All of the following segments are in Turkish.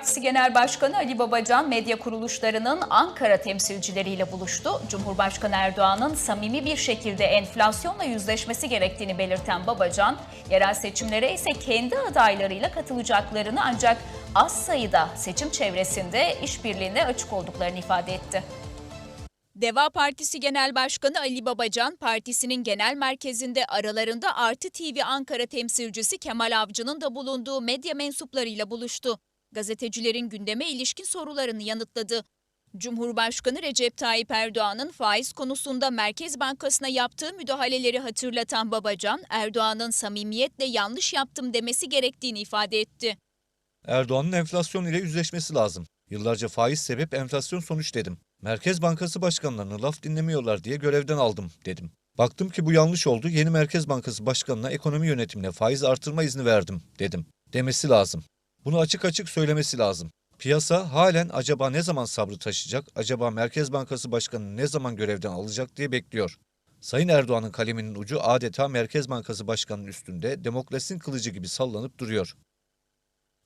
Partisi Genel Başkanı Ali Babacan medya kuruluşlarının Ankara temsilcileriyle buluştu. Cumhurbaşkanı Erdoğan'ın samimi bir şekilde enflasyonla yüzleşmesi gerektiğini belirten Babacan, yerel seçimlere ise kendi adaylarıyla katılacaklarını ancak az sayıda seçim çevresinde işbirliğine açık olduklarını ifade etti. Deva Partisi Genel Başkanı Ali Babacan, partisinin genel merkezinde aralarında Artı TV Ankara temsilcisi Kemal Avcı'nın da bulunduğu medya mensuplarıyla buluştu. Gazetecilerin gündeme ilişkin sorularını yanıtladı. Cumhurbaşkanı Recep Tayyip Erdoğan'ın faiz konusunda Merkez Bankası'na yaptığı müdahaleleri hatırlatan Babacan, Erdoğan'ın samimiyetle yanlış yaptım demesi gerektiğini ifade etti. Erdoğan'ın enflasyon ile yüzleşmesi lazım. Yıllarca faiz sebep enflasyon sonuç dedim. Merkez Bankası başkanlarını laf dinlemiyorlar diye görevden aldım dedim. Baktım ki bu yanlış oldu. Yeni Merkez Bankası başkanına ekonomi yönetimine faiz artırma izni verdim dedim. Demesi lazım. Bunu açık açık söylemesi lazım. Piyasa halen acaba ne zaman sabrı taşıyacak, acaba Merkez Bankası Başkanı ne zaman görevden alacak diye bekliyor. Sayın Erdoğan'ın kaleminin ucu adeta Merkez Bankası Başkanı'nın üstünde demokrasinin kılıcı gibi sallanıp duruyor.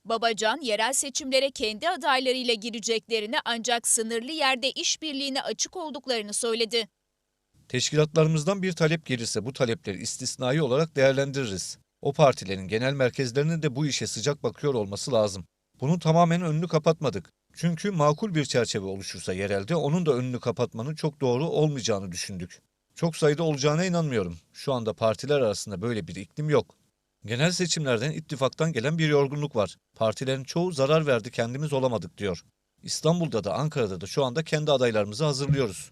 Babacan, yerel seçimlere kendi adaylarıyla gireceklerini ancak sınırlı yerde işbirliğine açık olduklarını söyledi. Teşkilatlarımızdan bir talep gelirse bu talepleri istisnai olarak değerlendiririz. O partilerin genel merkezlerinin de bu işe sıcak bakıyor olması lazım. Bunun tamamen önünü kapatmadık. Çünkü makul bir çerçeve oluşursa yerelde onun da önünü kapatmanın çok doğru olmayacağını düşündük. Çok sayıda olacağına inanmıyorum. Şu anda partiler arasında böyle bir iklim yok. Genel seçimlerden ittifaktan gelen bir yorgunluk var. Partilerin çoğu zarar verdi kendimiz olamadık diyor. İstanbul'da da Ankara'da da şu anda kendi adaylarımızı hazırlıyoruz.